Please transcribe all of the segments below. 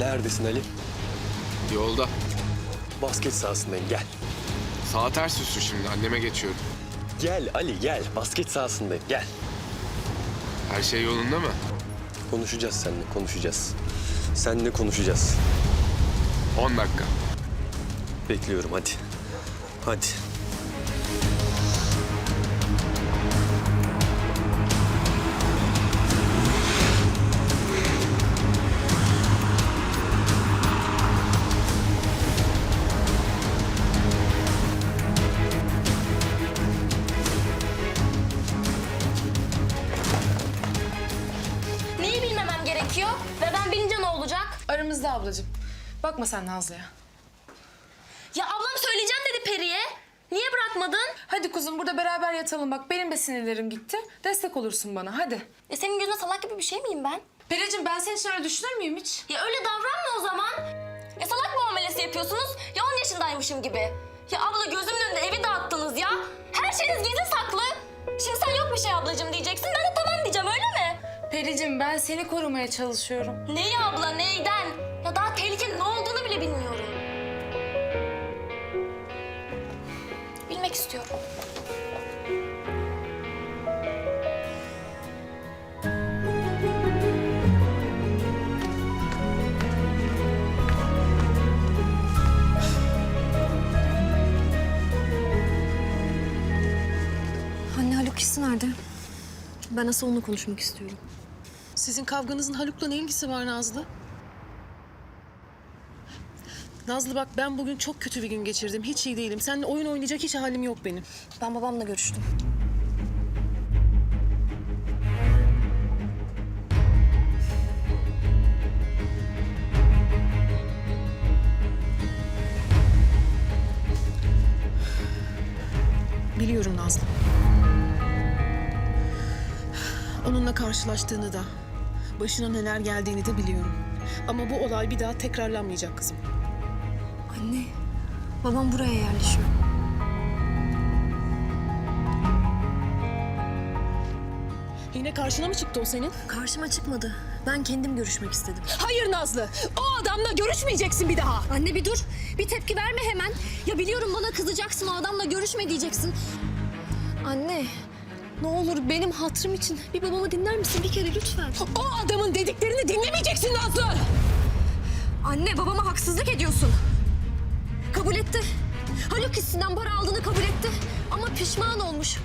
Neredesin Ali? Yolda. Basket sahasındayım gel. Sağ ters üstü şimdi. Anneme geçiyorum. Gel Ali gel. Basket sahasındayım gel. Her şey yolunda mı? Konuşacağız seninle konuşacağız. Seninle konuşacağız. 10 dakika. Bekliyorum hadi. Hadi. Aramızda ablacığım. Bakma sen Nazlı'ya. Ya ablam söyleyeceğim dedi Peri'ye. Niye bırakmadın? Hadi kuzum burada beraber yatalım bak benim de sinirlerim gitti. Destek olursun bana hadi. E senin gözüne salak gibi bir şey miyim ben? Pericim ben senin için öyle düşünür müyüm hiç? Ya öyle davranma o zaman. Ya salak muamelesi yapıyorsunuz. Ya 10 yaşındaymışım gibi. Ya abla gözümün önünde evi dağıttınız ya. Her şeyiniz gizli saklı. Şimdi sen yok bir şey ablacığım diyeceksin. Ben de tamam diyeceğim öyle mi? Pericim ben seni korumaya çalışıyorum. Neyi abla neyden? Ya daha tehlikenin ne olduğunu bile bilmiyorum. Bilmek istiyorum. Anne Haluk hissi nerede? Ben asıl onunla konuşmak istiyorum. Sizin kavganızın Haluk'la ne ilgisi var Nazlı? Nazlı bak ben bugün çok kötü bir gün geçirdim. Hiç iyi değilim. Seninle oyun oynayacak hiç halim yok benim. Ben babamla görüştüm. Biliyorum Nazlı. Onunla karşılaştığını da, başına neler geldiğini de biliyorum. Ama bu olay bir daha tekrarlanmayacak kızım. Anne, babam buraya yerleşiyor. Yine karşına mı çıktı o senin? Karşıma çıkmadı. Ben kendim görüşmek istedim. Hayır Nazlı. O adamla görüşmeyeceksin bir daha. Anne bir dur. Bir tepki verme hemen. Ya biliyorum bana kızacaksın, o adamla görüşme diyeceksin. Anne, ne olur benim hatırım için bir babamı dinler misin bir kere lütfen? O adamın dediklerini dinlemeyeceksin Nazlı. Anne, babama haksızlık ediyorsun. Kabul etti. Haluk hissinden para aldığını kabul etti. Ama pişman olmuş.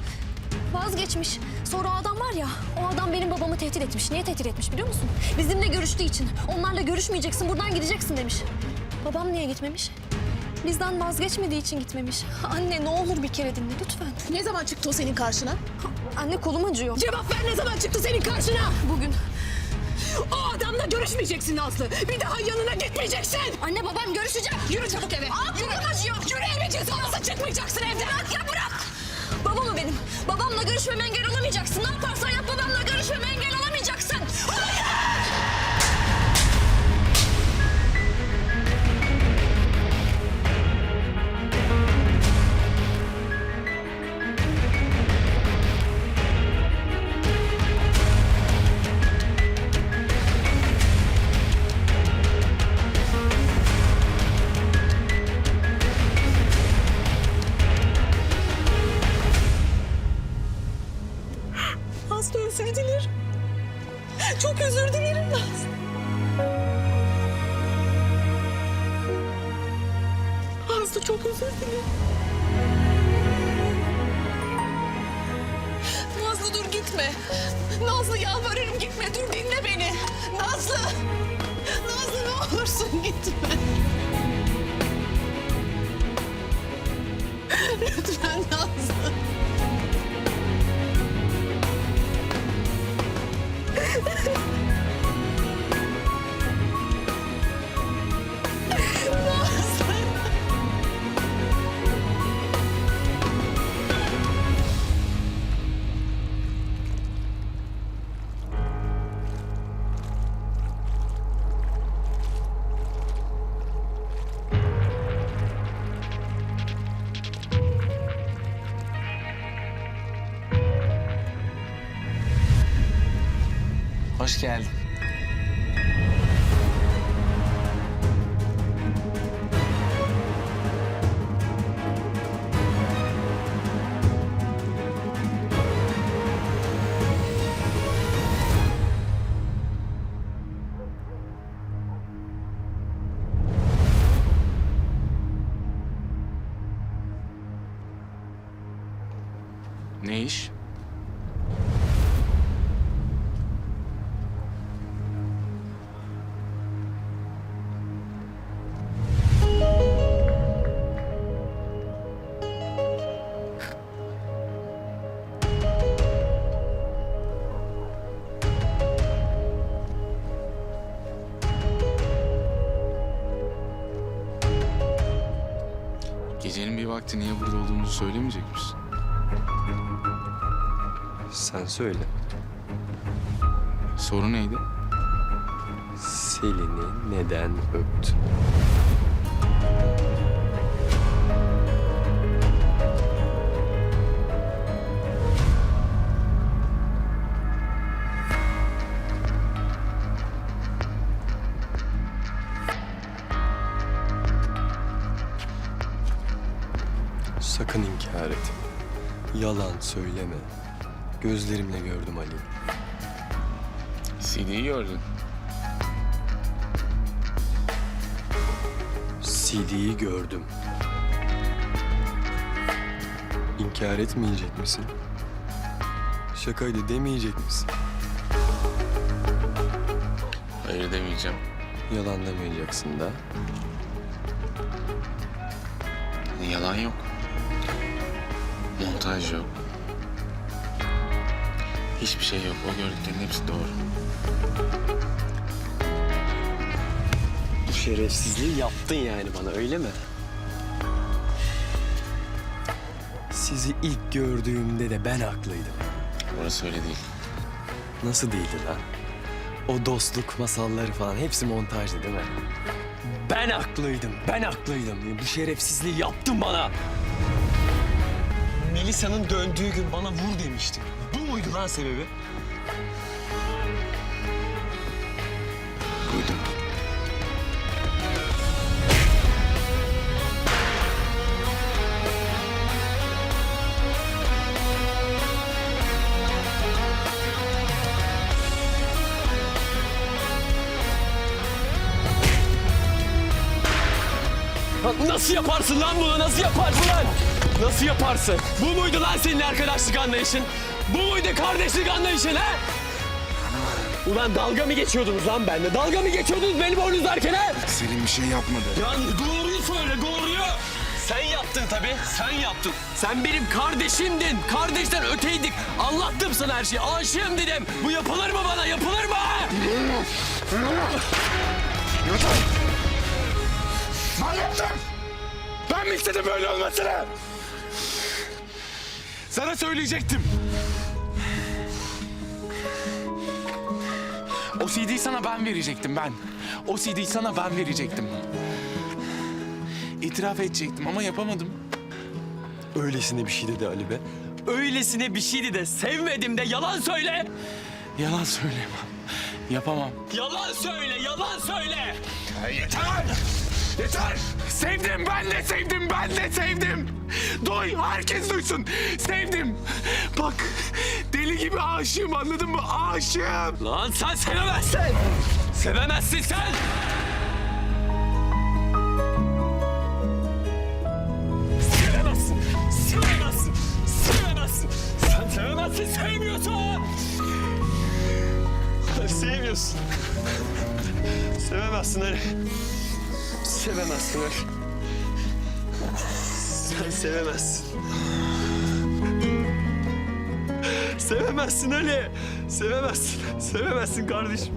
Vazgeçmiş. Sonra o adam var ya, o adam benim babamı tehdit etmiş. Niye tehdit etmiş biliyor musun? Bizimle görüştüğü için. Onlarla görüşmeyeceksin, buradan gideceksin demiş. Babam niye gitmemiş? Bizden vazgeçmediği için gitmemiş. Anne ne olur bir kere dinle lütfen. Ne zaman çıktı o senin karşına? Anne kolum acıyor. Cevap ver ne zaman çıktı senin karşına? Bugün. O adamla görüşmeyeceksin Nazlı. Bir daha yanına gitmeyeceksin. Anne babam görüşecek. Yürü çabuk eve. Kolum acıyor. Yürü eve cezanızı çıkmayacaksın evden. Bırak ya bırak. Babam o benim. Babamla görüşmeme engel olamayacaksın. Ne yaparsan yap babamla görüşmeme engel olamayacaksın. Nazlı Çok özür dilerim Nazlı. Nazlı çok özür dilerim. Nazlı dur gitme. Nazlı yalvarırım gitme dur dinle beni. Nazlı. Nazlı ne olursun gitme. Lütfen Nazlı. Ha ha ha! Hoş geldin. Vakti niye burada olduğumuzu söylemeyecek misin? Sen söyle. Soru neydi? Selin'i neden öptün? Et. Yalan söyleme. Gözlerimle gördüm Ali. CD'yi gördün. CD'yi gördüm. İnkar etmeyecek misin? Şakaydı demeyecek misin? Hayır demeyeceğim. Yalan demeyeceksin da. Yalan yok. Montaj yok. Hiçbir şey yok. O gördüklerin hepsi doğru. Bu şerefsizliği yaptın yani bana öyle mi? Sizi ilk gördüğümde de ben haklıydım. Orası öyle değil. Nasıl değildi lan? O dostluk masalları falan hepsi montajdı değil mi? Ben haklıydım, ben haklıydım. Bu şerefsizliği yaptın bana. Melisa'nın döndüğü gün bana vur demiştin. Bu muydu lan sebebi? Lan Nasıl yaparsın lan bunu? Nasıl yaparsın lan? Nasıl yaparsın? Bu muydu lan senin arkadaşlık anlayışın? Bu muydu kardeşlik anlayışın ha? Ulan dalga mı geçiyordunuz lan benimle? Dalga mı geçiyordunuz beni boynuzlarken ha? Selin bir şey yapmadı. Ya doğruyu söyle doğruyu. Sen yaptın tabii. Sen yaptın. Sen benim kardeşimdin. Kardeşten öteydik. Anlattım sana her şeyi. Aşığım dedim. Bu yapılır mı bana? Yapılır mı? Ben yaptım. Ben mi istedim böyle olmasını? Sana söyleyecektim. O CD'yi sana ben verecektim ben. O CD'yi sana ben verecektim. İtiraf edecektim ama yapamadım. Öylesine bir şey dedi Ali be. Öylesine bir şeydi de sevmedim de yalan söyle. Yalan söyleyemem. Yapamam. Yalan söyle, yalan söyle. Yeter! Yeter! Sevdim ben de sevdim ben de sevdim. Duy herkes duysun. Sevdim. Bak deli gibi aşığım anladın mı? Aşığım. Lan sen sevemezsin. Sevemezsin sen. Sevemezsin. Sevemezsin. Sevemezsin. Sen sevemezsin, sevmiyorsun. Sen sevmiyorsun. Sevemezsin Ali. Sevemezsin Ali. Sen sevemezsin. Sevemezsin Ali. Sevemezsin. Sevemezsin kardeşim.